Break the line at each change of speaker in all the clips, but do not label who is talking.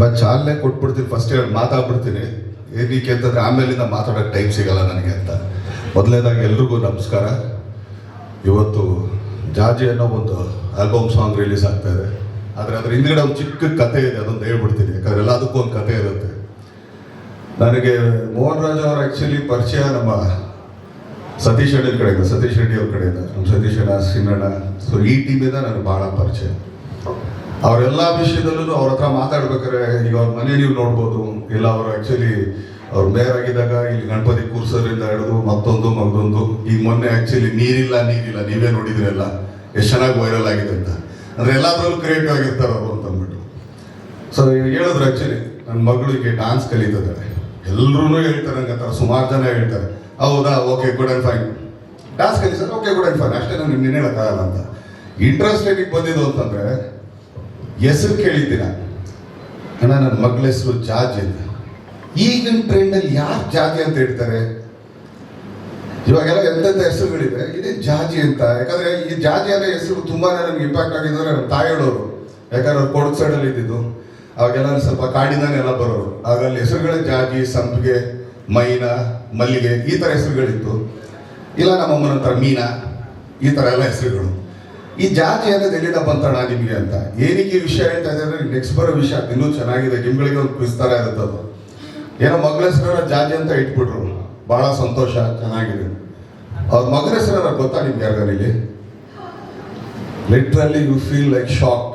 But ಚಾಲನೆ ಕೊಟ್ಬಿಡ್ತೀನಿ first ಹೇಳಿ ಮಾತಾಡ್ಬಿಡ್ತೀನಿ. ಏನಕ್ಕೆ ಅಂತಂದ್ರೆ ಆಮೇಲಿಂದ ಮಾತಾಡೋಕ್ಕೆ ಟೈಮ್ ಸಿಗಲ್ಲ ನನಗೆ ಅಂತ. ಮೊದಲನೇದಾಗಿ ಎಲ್ರಿಗೂ ನಮಸ್ಕಾರ. ಇವತ್ತು ಜಾಜಿ ಅನ್ನೋ ಒಂದು ಆಲ್ಬಮ್ ಸಾಂಗ್ ರಿಲೀಸ್ ಆಗ್ತಾ ಇದೆ. ಆದರೆ ಅದ್ರ ಹಿಂದ್ಗಡೆ ಒಂದು ಚಿಕ್ಕ ಕತೆ ಇದೆ, ಅದೊಂದು ಹೇಳ್ಬಿಡ್ತೀನಿ. ಯಾಕಂದ್ರೆ ಎಲ್ಲದಕ್ಕೂ ಒಂದು ಕತೆ ಇರುತ್ತೆ. ನನಗೆ ಮೋಹನ್ ರಾಜ್ ಅವ್ರ ಆ್ಯಕ್ಚುಲಿ ಪರಿಚಯ ನಮ್ಮ ಸತೀಶ್ ರೆಡ್ಡಿ ಕಡೆಯಿಂದ, ಸತೀಶ್ ರೆಡ್ಡಿ ಅವ್ರ ಕಡೆಯಿಂದ. ನಮ್ಮ ಸತೀಶ್ ಅಣ್ಣ ಸಿಂಗಣ್ಣ ಸೊ ಈ ಟೀಮಿಂದ ನನಗೆ ಭಾಳ ಪರಿಚಯ. ಅವರೆಲ್ಲ ವಿಷಯದಲ್ಲೂ ಅವ್ರ ಹತ್ರ ಮಾತಾಡ್ಬೇಕಾದ್ರೆ, ಈಗ ಅವ್ರ ಮನೆ ನೀವು ನೋಡ್ಬೋದು. ಇಲ್ಲ, ಅವರು ಆ್ಯಕ್ಚುಲಿ ಅವ್ರು ಮೇಯರ್ ಆಗಿದ್ದಾಗ ಇಲ್ಲಿ ಗಣಪತಿ ಕೂರ್ಸೋದ್ರಿಂದ ಹಿಡಿದು ಮತ್ತೊಂದು ಮಗದೊಂದು ಈಗ ಮೊನ್ನೆ ಆ್ಯಕ್ಚುಲಿ ನೀರಿಲ್ಲ ನೀರಿಲ್ಲ. ನೀವೇ ನೋಡಿದ್ರೆಲ್ಲ ಎಷ್ಟು ಚೆನ್ನಾಗಿ ವೈರಲ್ ಆಗಿದೆ ಅಂತ. ಅಂದರೆ ಎಲ್ಲದರಲ್ಲೂ ಕ್ರಿಯೇಟಿವ್ ಆಗಿರ್ತಾರೆ ಅವರು ಅಂತ ಅಂದ್ಬಿಟ್ಟು. ಸೊ ಹೇಳಿದ್ರು ಆ್ಯಕ್ಚುಲಿ ನನ್ನ ಮಗಳಿಗೆ ಡಾನ್ಸ್ ಕಲಿತಿದ್ದಾರೆ ಎಲ್ಲರೂ ಹೇಳ್ತಾರೆ ನಂಗೆ ಸುಮಾರು ಜನ ಹೇಳ್ತಾರೆ. ಹೌದಾ? Okay good and fine dance ಕಲಿಸ್ತಾರೆ ಓಕೆ ಗುಡ್ ಆ್ಯಂಡ್ ಫೈನ್ ಅಷ್ಟೇ, ನಾನು ನಿನ್ನೆ ಹೇಳೋಕ್ಕಾಗಲ್ಲ ಅಂತ. ಇಂಟ್ರೆಸ್ಟ್ ಏನಿಗೆ ಬಂದಿದ್ದು ಅಂತಂದ್ರೆ ಹೆಸರು ಕೇಳಿದ್ದೀರ? ಅಣ್ಣ, ನನ್ನ ಮಗಳ ಹೆಸರು ಜಾಜ್ ಅಂತ. ಈಗಿನ ಟ್ರೆಂಡಲ್ಲಿ ಯಾರು ಜಾಜಿ ಅಂತ ಹೇಳ್ತಾರೆ? ಇವಾಗೆಲ್ಲ ಎಂತೆಂಥ ಹೆಸರುಗಳಿವೆ ಇದೇ ಜಾಜಿ ಅಂತ. ಯಾಕಂದ್ರೆ ಈ ಜಾಜಿ ಅನ್ನೋ ಹೆಸರು ತುಂಬಾನೇ ನನಗೆ ಇಂಪ್ಯಾಕ್ಟ್ ಆಗಿದ್ರೆ ನಮ್ಮ ತಾಯಿ ಯಾಕಂದ್ರೆ ಅವ್ರು ಕೊಡಗು ಸೈಡಲ್ಲಿ ಇದ್ದಿದ್ದು. ಅವಾಗೆಲ್ಲ ಸ್ವಲ್ಪ ಕಾಡಿನಲ್ಲಿ ಎಲ್ಲ ಬರೋರು. ಅದ್ರಲ್ಲಿ ಹೆಸರುಗಳೇ ಜಾಜಿ, ಸಂಪಿಗೆ, ಮೈನ, ಮಲ್ಲಿಗೆ ಈ ಥರ ಹೆಸರುಗಳಿತ್ತು. ಇಲ್ಲ, ನಮ್ಮ ಅಮ್ಮನ ಹತ್ರ ಮೀನಾ, ಈ ಥರ ಎಲ್ಲ ಹೆಸರುಗಳು. ಈ ಜಾತಿ ಅನ್ನೋದು ಎಲ್ಲಿಂದ ಬಂತಣ್ಣ ನಿಮಗೆ ಅಂತ? ಏನಕ್ಕೆ ಈ ವಿಷಯ ಹೇಳ್ತಾ ಇದ್ದಾರೆ ನೆಕ್ಸ್ಟ್ ಬರೋ ವಿಷಯ, ಇನ್ನೂ ಚೆನ್ನಾಗಿದೆ, ನಿಮ್ಗಳಿಗೆ ಒಂದು ವಿಸ್ತಾರ ಇರುತ್ತೆ ಅದು. ಏನೋ ಮಗಳ ಜಾತಿ ಅಂತ ಇಟ್ಬಿಟ್ರು. ಬಹಳ ಸಂತೋಷ, ಚೆನ್ನಾಗಿದೆ. ಅವ್ರ ಮಗನ ಗೊತ್ತಾ ನಿಮ್ಗೆ ಯಾರಿಗೆ literally you feel like shock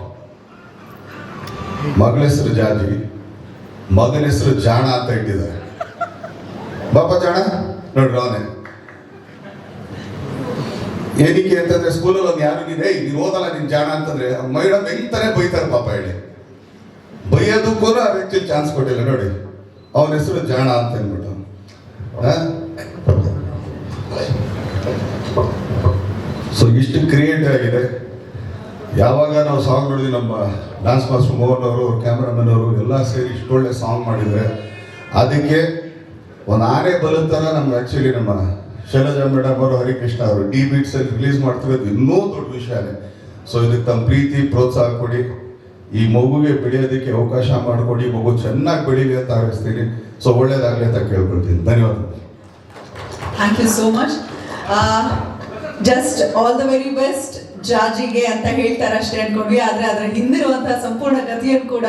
ಮಗಳ ಹೆಸರು ಜಾಜಿ ಮಗನ ಹೆಸರು ಜಾಣ ಅಂತ ಇಟ್ಟಿದ್ದಾರೆ. ಬಾಪ ಜಾಣ? ನೋಡ್ರಿ ಅವನೇ. ಏನಕ್ಕೆ ಅಂತಂದ್ರೆ ಸ್ಕೂಲಲ್ಲಿ ಒಂದು ಯಾರು ನೀನು ಏಯ್, ನೀನು ಓದಲ್ಲ, ನಿನ್ ಜಾಣ ಅಂತಂದ್ರೆ ಮೇಡಮ್ ಎಂತಾನೆ ಬೈತಾರೆ ಪಾಪ ಹೇಳಿ. ಬೈಯೋದಕ್ಕೂ ಆ ವ್ಯಕ್ತಿ ಚಾನ್ಸ್ ಕೊಟ್ಟಿಲ್ಲ, ನೋಡಿ. ಅವನ ಹೆಸರು ಜಾಣ ಅಂತ ಅಂದ್ಬಿಟ್ಟು. ಸೊ ಇಷ್ಟು ಕ್ರಿಯೇಟಿವ್ ಆಗಿದೆ. ಯಾವಾಗ ನಾವು ಸಾಂಗ್ ನೋಡಿದ್ವಿ, ನಮ್ಮ ಡಾನ್ಸ್ ಮಾಸ್ಟರ್ ಮೋಹನ್ ಅವರು ಕ್ಯಾಮ್ರಾಮನ್ ಅವರು, ಎಲ್ಲ ಸೇರಿ ಇಷ್ಟೊಳ್ಳೆ ಸಾಂಗ್ ಮಾಡಿದರೆ, ಅದಕ್ಕೆ ಒಂದು ಆನೆ ಥರ ನಮ್ಗೆ ಆ್ಯಕ್ಚುಲಿ ನಮ್ಮ ಶೈಲಜಾ ಮೇಡಮ್ ಅವರು, ಹರಿಕೃಷ್ಣ ಅವರು, ಡಿ ಬೀಟ್ಸ್ ಅಲ್ಲಿ ರಿಲೀಸ್ ಮಾಡ್ತಿರೋದು ಇನ್ನೂ ದೊಡ್ಡ ವಿಷಯನೇ. ಸೊ ಇದಕ್ಕೆ ತಮ್ಮ ಪ್ರೀತಿ, ಪ್ರೋತ್ಸಾಹ ಕೊಡಿ. ಈ ಮಗುಗೆ ಬೆಳೆಯೋದಕ್ಕೆ ಅವಕಾಶ ಮಾಡಿಕೊಡಿ. ಮಗು ಚೆನ್ನಾಗಿ ಬೆಳೀಲಿ ಅಂತ ಹಾರೈಸ್ತೀನಿ ಸೊ ಒಳ್ಳೇದಾಗಲಿ ಅಂತ ಕೇಳ್ಕೊಳ್ತೀನಿ. ಧನ್ಯವಾದ.
Thank you so much just all the very best ಜಾಜಿಗೆ ಅಂತ ಹೇಳ್ತಾರೆ ಅಷ್ಟೇ ಅನ್ಕೊಂಡ್ವಿ. ಆದ್ರೆ ಅದರ ಹಿಂದಿರುವಂತಹ ಸಂಪೂರ್ಣ ಕಥೆಯನ್ನು ಕೂಡ